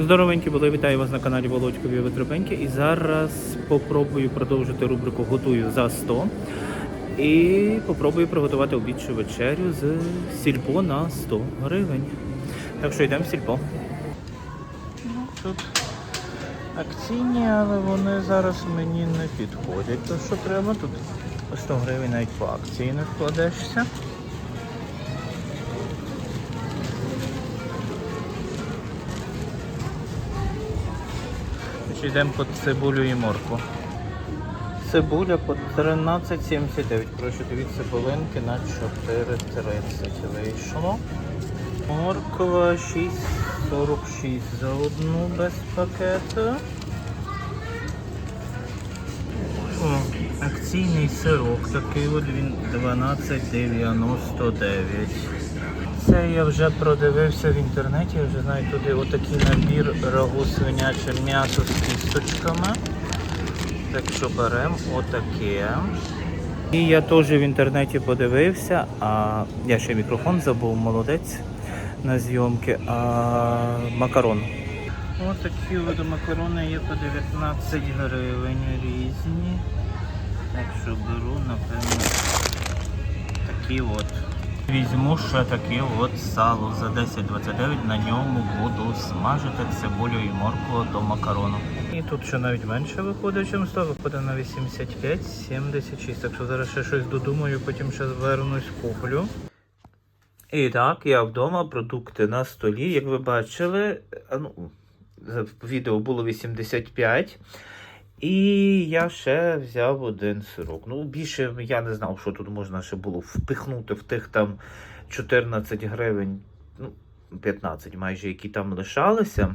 Здоровенькі були, вітаю вас на каналі Володькові Витребеньки. І зараз попробую продовжити рубрику Готую за 100. І попробую приготувати обід вечерю з сільпо на 100 гривень. Так що йдемо в сільпо. Тут акційні, але вони зараз мені не підходять. То що треба тут 100 гривень навіть по акції не вкладешся. Ще Йдемо по цибулю і морку. Цибуля по 13,79. Прошу дивіться полинки на 4,30 вийшло. Морква 6,46 за одну без пакету. О, акційний сирок такий от він 12,99. Це я вже продивився в інтернеті, я вже знаю туди отакий набір рагу свиняче м'ясо з кісточками. Так що беремо отаке. І я теж в інтернеті подивився, а я ще мікрофон забув, молодець на зйомки, а макарон. Ось такі от макарони є по 19 гривень різні. Так що беру, напевно, такі от. Візьму ще таке от сало за 10,29, на ньому буду смажити цибулю і моркву до макарону. І тут ще навіть менше виходить, чим 100, виходить на 85-76. Так що зараз ще щось додумаю, потім ще звернусь, куплю. І так, я вдома, продукти на столі. Як ви бачили, ну, відео було 85. І я ще взяв один сирок. Ну, більше я не знав, що тут можна ще було впихнути в тих там 14 гривень, ну, 15 майже, які там лишалися.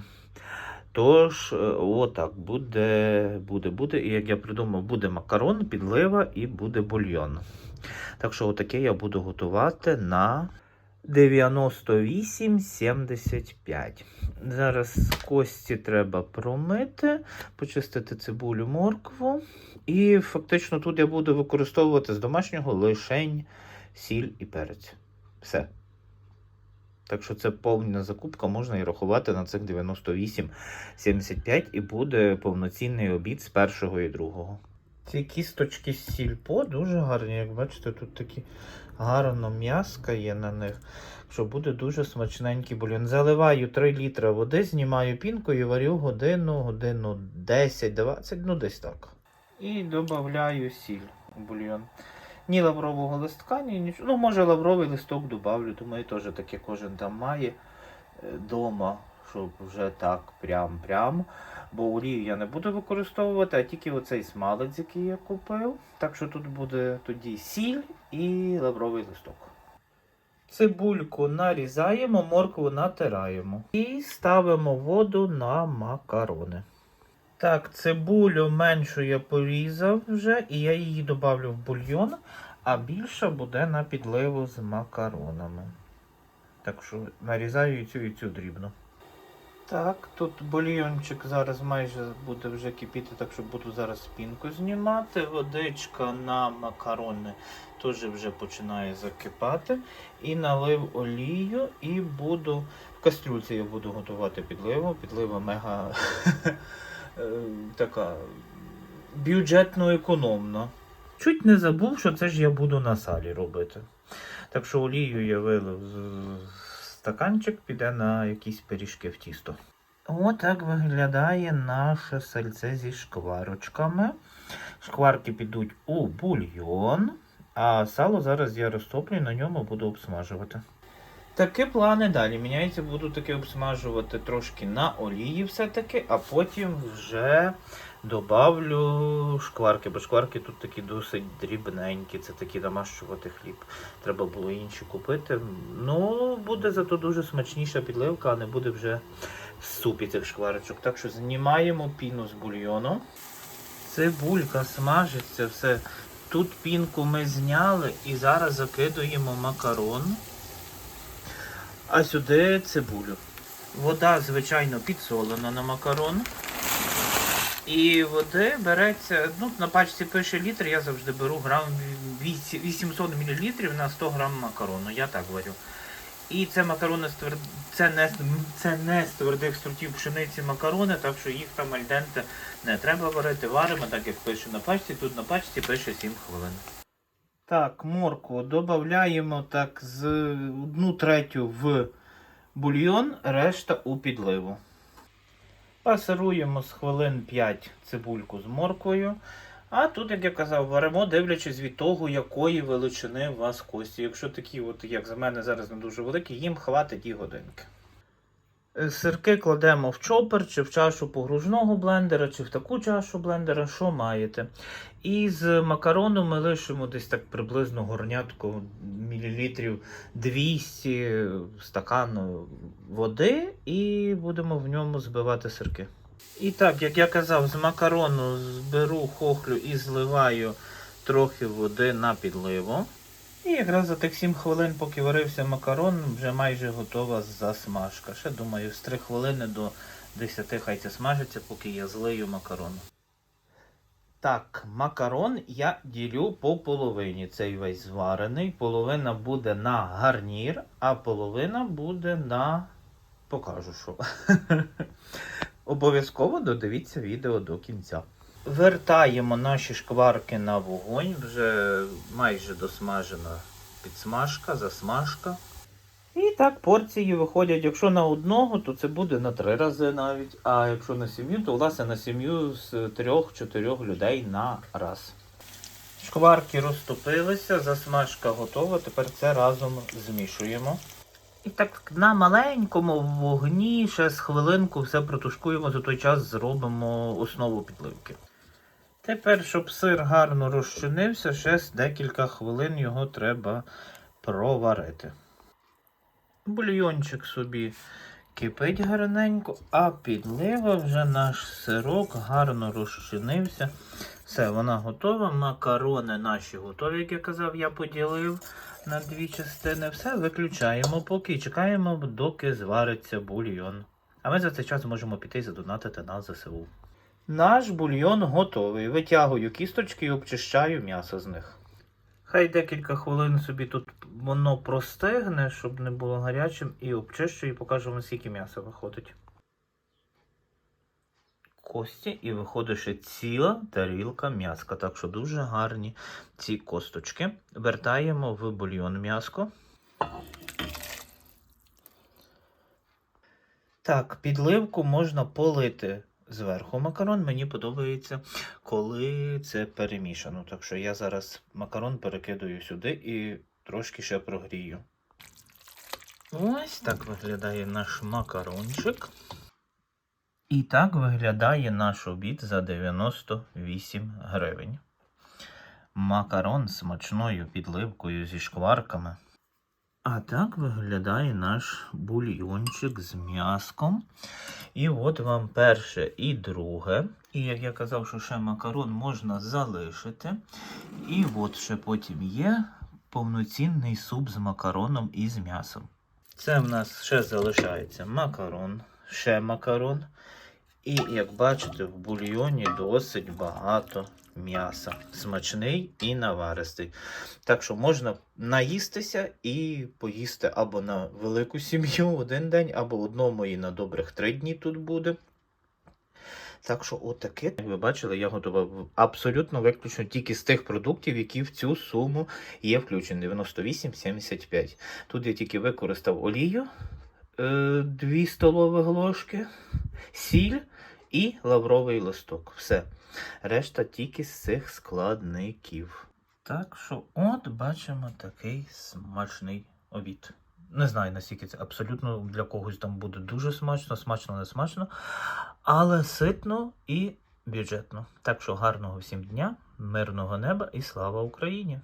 Тож, е, отак, буде, буде, буде. І як я придумав, буде макарон, підлива і буде бульйон. Так що, отаке я буду готувати на 98,75. Зараз кості треба промити, почистити цибулю, моркву. І фактично тут я буду використовувати з домашнього лишень сіль і перець. Все. Так що це повна закупка, можна і рахувати на цих 98,75 і буде повноцінний обід з першого і другого. Ці кісточки з сільпо дуже гарні, як бачите, тут такі гарно м'яска є на них, що буде дуже смачненький бульйон. Заливаю 3 літри води, знімаю пінку і варю годину, годину 10-20, ну десь так. І додаю сіль у бульйон. Ні лаврового листка, ні нічого. Ну, може лавровий листок додавлю, думаю, теж таке кожен там має вдома, щоб вже так прям-прям. Бо олію я не буду використовувати, а тільки оцей смалець, який я купив. Так що тут буде тоді сіль і лавровий листок. Цибульку нарізаємо, моркву натираємо. І ставимо воду на макарони. Так, цибулю меншу я порізав вже, і я її додавлю в бульйон, а більша буде на підливу з макаронами. Так що нарізаю цю і цю дрібно. Так, тут бульйончик зараз майже буде вже кипіти, так що буду зараз спінку знімати. Водичка на макарони теж вже починає закипати. І налив олію і буду. В кастрюльці я буду готувати підливу. Підлива мега е, така бюджетно економна. Чуть не забув, що це ж я буду на салі робити. Так що олію я вилив з стаканчик, піде на якісь пиріжки в тісто. Отак виглядає наше сальце зі шкварочками. Шкварки підуть у бульйон, а сало зараз я розтоплю і на ньому буду обсмажувати. Такі плани далі. Міняється, буду таки обсмажувати трошки на олії все-таки, а потім вже добавлю шкварки, бо шкварки тут такі досить дрібненькі, це такі намащувати хліб. Треба було інші купити. Ну, буде зато дуже смачніша підливка, а не буде вже в супі цих шкварочок. Так що знімаємо піну з бульйону. Цибулька смажиться, все. Тут пінку ми зняли і зараз закидуємо макарон. А сюди цибулю. Вода, звичайно, підсолена на макарон. І води береться, ну, на пачці пише літр, я завжди беру грам 800 мл на 100 грам макарону. Я так варю. І це макарони це не, це не з твердих сортів пшениці макарони, так що їх там альденте не треба варити. Варимо, так як пише на пачці. Тут на пачці пише 7 хвилин. Так, моркву додаємо так з одну третю в бульйон, решта у підливу. Пасируємо з хвилин 5 цибульку з морквою. А тут, як я казав, варимо, дивлячись від того, якої величини у вас кості. Якщо такі, от, як за мене зараз не дуже великі, їм хватить і годинки. Е, Сирки кладемо в чопер, чи в чашу погружного блендера, чи в таку чашу блендера, що маєте. І з макарону ми лишимо десь так приблизно горнятку мілілітрів 200 стакану води і будемо в ньому збивати сирки. І так, як я казав, з макарону зберу хохлю і зливаю трохи води на підливу. І якраз за тих 7 хвилин, поки варився макарон, вже майже готова засмажка. Ще думаю, з 3 хвилини до 10 хай це смажиться, поки я злию макарон. Так, макарон я ділю по половині. Цей весь зварений. Половина буде на гарнір, а половина буде на. Покажу що. Обов'язково додивіться відео до кінця. Вертаємо наші шкварки на вогонь, вже майже досмажена підсмажка, засмажка. І так порції виходять, якщо на одного, то це буде на три рази навіть. А якщо на сім'ю, то власне на сім'ю з трьох-чотирьох людей на раз. Шкварки розтопилися, засмажка готова. Тепер це разом змішуємо. І так на маленькому вогні ще з хвилинку все протушкуємо, за той час зробимо основу підливки. Тепер, щоб сир гарно розчинився, ще декілька хвилин його треба проварити. Бульйончик собі кипить гарненько, а підлива вже наш сирок гарно розчинився. Все, вона готова. Макарони наші готові, як я казав, я поділив на дві частини. Все виключаємо, поки чекаємо, доки звариться бульйон. А ми за цей час можемо піти і задонатити на ЗСУ. Наш бульйон готовий. Витягую кісточки і обчищаю м'ясо з них. Хай декілька хвилин собі тут воно простигне, щоб не було гарячим, і обчищу і покажу вам, скільки м'яса виходить. Кості і виходить ще ціла тарілка м'яска. Так що дуже гарні ці косточки. Вертаємо в бульйон м'яско. Так, підливку можна полити зверху макарон. Мені подобається, коли це перемішано. Так що я зараз макарон перекидаю сюди і трошки ще прогрію. Ось так виглядає наш макарончик. І так виглядає наш обід за 98 гривень. Макарон з смачною підливкою зі шкварками. А так виглядає наш бульйончик з м'яском. І от вам перше і друге. І як я казав, що ще макарон можна залишити. І от ще потім є повноцінний суп з макароном і з м'ясом. Це в нас ще залишається макарон, ще макарон. І як бачите, в бульйоні досить багато м'яса. Смачний і наваристий. Так що можна наїстися і поїсти або на велику сім'ю один день, або одному і на добрих три дні тут буде. Так що, отаке, як ви бачили, я готував абсолютно виключно тільки з тих продуктів, які в цю суму є включені. 98,75. Тут я тільки використав олію, 2 столових ложки, сіль і лавровий листок. Все. Решта тільки з цих складників. Так що, от бачимо такий смачний обід. Не знаю, наскільки це абсолютно для когось там буде дуже смачно, смачно, не смачно, але ситно і бюджетно. Так що гарного всім дня, мирного неба і слава Україні!